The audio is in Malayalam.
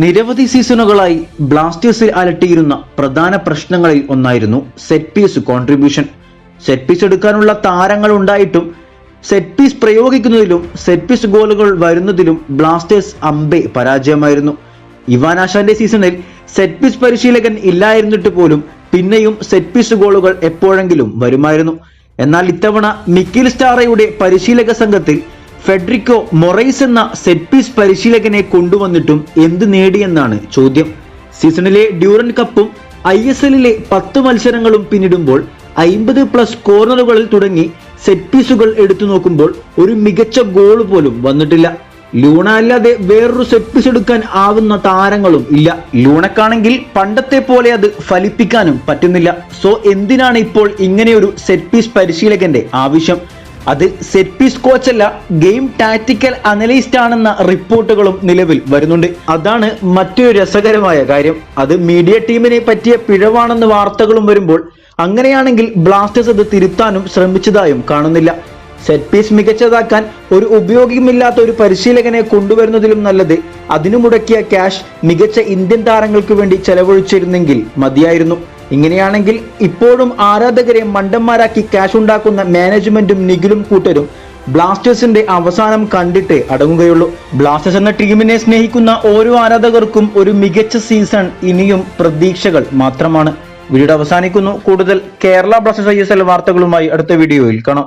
നിരവധി സീസണുകളായി ബ്ലാസ്റ്റേഴ്സിൽ അലട്ടിയിരുന്ന പ്രധാന പ്രശ്നങ്ങളിൽ ഒന്നായിരുന്നു set piece contribution set piece എടുക്കാനുള്ള താരങ്ങൾ ഉണ്ടായിട്ടും സെറ്റ് പീസ് പ്രയോഗിക്കുന്നതിലും സെറ്റ് പീസ് ഗോളുകൾ വരുന്നതിലും ബ്ലാസ്റ്റേഴ്സ് അമ്പെ പരാജയമായിരുന്നു. ഇവാനാശാന്റെ സീസണിൽ സെറ്റ് പീസ് പരിശീലകൻ ഇല്ലായിരുന്നിട്ട് പോലും പിന്നെയും സെറ്റ് പീസ് ഗോളുകൾ എപ്പോഴെങ്കിലും വരുമായിരുന്നു. എന്നാൽ ഇത്തവണ മിക്കിൽ സ്റ്റാറയുടെ പരിശീലക സംഘത്തിൽ ഫെഡറിക്കോ മൊറൈസ് എന്ന സെറ്റ് പീസ് പരിശീലകനെ കൊണ്ടുവന്നിട്ടും എന്ത് നേടിയെന്നാണ് ചോദ്യം. സീസണിലെ ഡ്യൂറൻ കപ്പും ഐ എസ് എല്ലിലെ പത്ത് മത്സരങ്ങളും പിന്നിടുമ്പോൾ അയിമ്പത് പ്ലസ് കോർണറുകളിൽ തുടങ്ങി സെറ്റ് പീസുകൾ എടുത്തു നോക്കുമ്പോൾ ഒരു മികച്ച ഗോൾ പോലും വന്നിട്ടില്ല. ലൂണ അല്ലാതെ വേറൊരു സെറ്റ് പീസ് എടുക്കാൻ ആവുന്ന താരങ്ങളും ഇല്ല. ലൂണക്കാണെങ്കിൽ പണ്ടത്തെ പോലെ അത് ഫലിപ്പിക്കാനും പറ്റുന്നില്ല. സോ എന്തിനാണ് ഇപ്പോൾ ഇങ്ങനെയൊരു സെറ്റ് പീസ് പരിശീലകന്റെ ആവശ്യം? അത് സെറ്റ് പീസ് കോച്ചല്ല ഗെയിം ടാക്ടിക്കൽ അനലിസ്റ്റ് ആണെന്ന റിപ്പോർട്ടുകളും നിലവിൽ വരുന്നുണ്ട്. അതാണ് മറ്റൊരു രസകരമായ കാര്യം. അത് മീഡിയ ടീമിനെ പറ്റിയ പിഴവാണെന്ന് വാർത്തകളും വരുമ്പോൾ അങ്ങനെയാണെങ്കിൽ ബ്ലാസ്റ്റേഴ്സ് അത് തിരുത്താനും ശ്രമിച്ചതായും കാണുന്നില്ല. സെറ്റ് പീസ് മികച്ചതാക്കാൻ ഒരു ഉപയോഗമില്ലാത്ത ഒരു പരിശീലകനെ കൊണ്ടുവരുന്നതിലും നല്ലത് അതിനു മുടക്കിയ ക്യാഷ് മികച്ച ഇന്ത്യൻ താരങ്ങൾക്ക് വേണ്ടി ചെലവഴിച്ചിരുന്നെങ്കിൽ മതിയായിരുന്നു. ഇങ്ങനെയാണെങ്കിൽ ഇപ്പോഴും ആരാധകരെ മണ്ടന്മാരാക്കി ക്യാഷ് ഉണ്ടാക്കുന്ന മാനേജ്മെന്റും നിഖിലും കൂട്ടരും ബ്ലാസ്റ്റേഴ്സിന്റെ അവസാനം കണ്ടിട്ട് അടങ്ങുകയുള്ളൂ. ബ്ലാസ്റ്റേഴ്സ് എന്ന ടീമിനെ സ്നേഹിക്കുന്ന ഓരോ ആരാധകർക്കും ഒരു മികച്ച സീസൺ ഇനിയും പ്രതീക്ഷകൾ മാത്രമാണ്. വീഡിയോ അവസാനിക്കുന്നു. കൂടുതൽ കേരള ബ്ലാസ്റ്റേഴ്സ് ഐ വാർത്തകളുമായി അടുത്ത വീഡിയോയിൽ കാണാം.